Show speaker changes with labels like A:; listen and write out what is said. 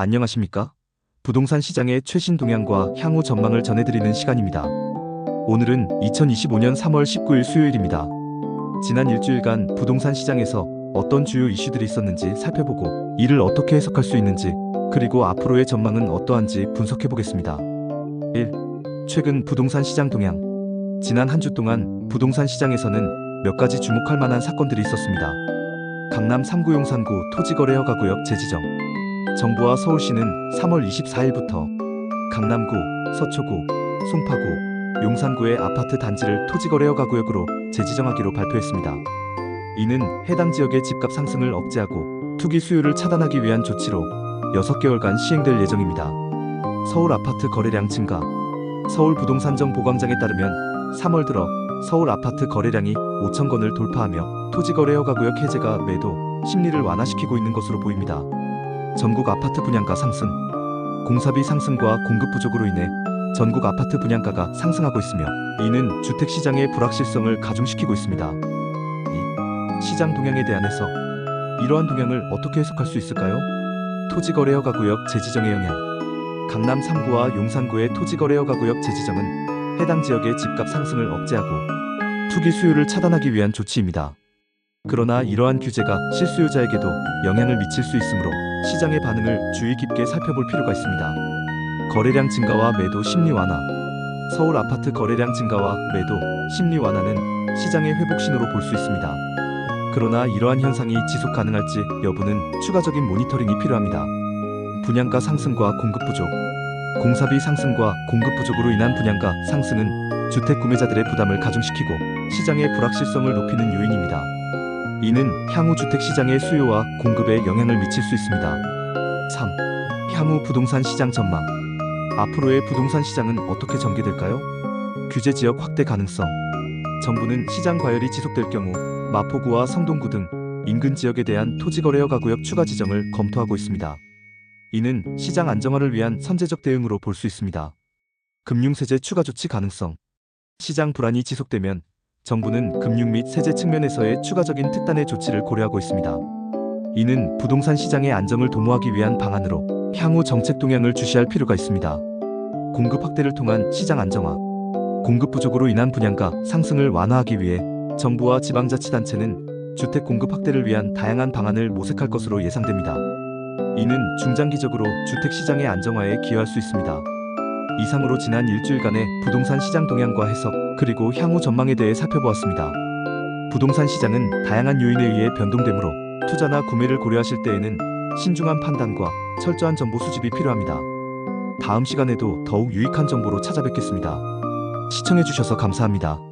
A: 안녕하십니까? 부동산 시장의 최신 동향과 향후 전망을 전해드리는 시간입니다. 오늘은 2025년 3월 19일 수요일입니다. 지난 일주일간 부동산 시장에서 어떤 주요 이슈들이 있었는지 살펴보고 이를 어떻게 해석할 수 있는지 그리고 앞으로의 전망은 어떠한지 분석해 보겠습니다. 1. 최근 부동산 시장 동향. 지난 한 주 동안 부동산 시장에서는 몇 가지 주목할 만한 사건들이 있었습니다. 강남 3구 용산구 토지거래 허가구역 재지정. 정부와 서울시는 3월 24일부터 강남구, 서초구, 송파구, 용산구의 아파트 단지를 토지거래 허가 구역으로 재지정하기로 발표했습니다. 이는 해당 지역의 집값 상승을 억제하고 투기 수요를 차단하기 위한 조치로 6개월간 시행될 예정입니다. 서울 아파트 거래량 증가 서울 부동산정 보광장에 따르면 3월 들어 서울 아파트 거래량이 5천 건을 돌파하며 토지거래 허가 구역 해제가 매도 심리를 완화시키고 있는 것으로 보입니다. 전국 아파트 분양가 상승 공사비 상승과 공급 부족으로 인해 전국 아파트 분양가가 상승하고 있으며 이는 주택 시장의 불확실성을 가중시키고 있습니다. 2. 시장 동향에 대한 해석 이러한 동향을 어떻게 해석할 수 있을까요? 토지거래 허가구역 재지정의 영향 강남 3구와 용산구의 토지거래 허가구역 재지정은 해당 지역의 집값 상승을 억제하고 투기 수요를 차단하기 위한 조치입니다. 그러나 이러한 규제가 실수요자에게도 영향을 미칠 수 있으므로 시장의 반응을 주의 깊게 살펴볼 필요가 있습니다. 거래량 증가와 매도 심리 완화 서울 아파트 거래량 증가와 매도 심리 완화는 시장의 회복 신호로 볼 수 있습니다. 그러나 이러한 현상이 지속 가능할지 여부는 추가적인 모니터링이 필요합니다. 분양가 상승과 공급 부족 공사비 상승과 공급 부족으로 인한 분양가 상승은 주택 구매자들의 부담을 가중시키고 시장의 불확실성을 높이는 요인입니다. 이는 향후 주택 시장의 수요와 공급에 영향을 미칠 수 있습니다. 3. 향후 부동산 시장 전망. 앞으로의 부동산 시장은 어떻게 전개될까요? 규제 지역 확대 가능성. 정부는 시장 과열이 지속될 경우 마포구와 성동구 등 인근 지역에 대한 토지 거래 허 가구역 추가 지정을 검토하고 있습니다. 이는 시장 안정화를 위한 선제적 대응으로 볼 수 있습니다. 금융세제 추가 조치 가능성. 시장 불안이 지속되면 정부는 금융 및 세제 측면에서의 추가적인 특단의 조치를 고려하고 있습니다. 이는 부동산 시장의 안정을 도모하기 위한 방안으로 향후 정책 동향을 주시할 필요가 있습니다. 공급 확대를 통한 시장 안정화, 공급 부족으로 인한 분양가 상승을 완화하기 위해 정부와 지방자치단체는 주택 공급 확대를 위한 다양한 방안을 모색할 것으로 예상됩니다. 이는 중장기적으로 주택 시장의 안정화에 기여할 수 있습니다. 이상으로 지난 일주일간의 부동산 시장 동향과 해석 그리고 향후 전망에 대해 살펴보았습니다. 부동산 시장은 다양한 요인에 의해 변동되므로 투자나 구매를 고려하실 때에는 신중한 판단과 철저한 정보 수집이 필요합니다. 다음 시간에도 더욱 유익한 정보로 찾아뵙겠습니다. 시청해주셔서 감사합니다.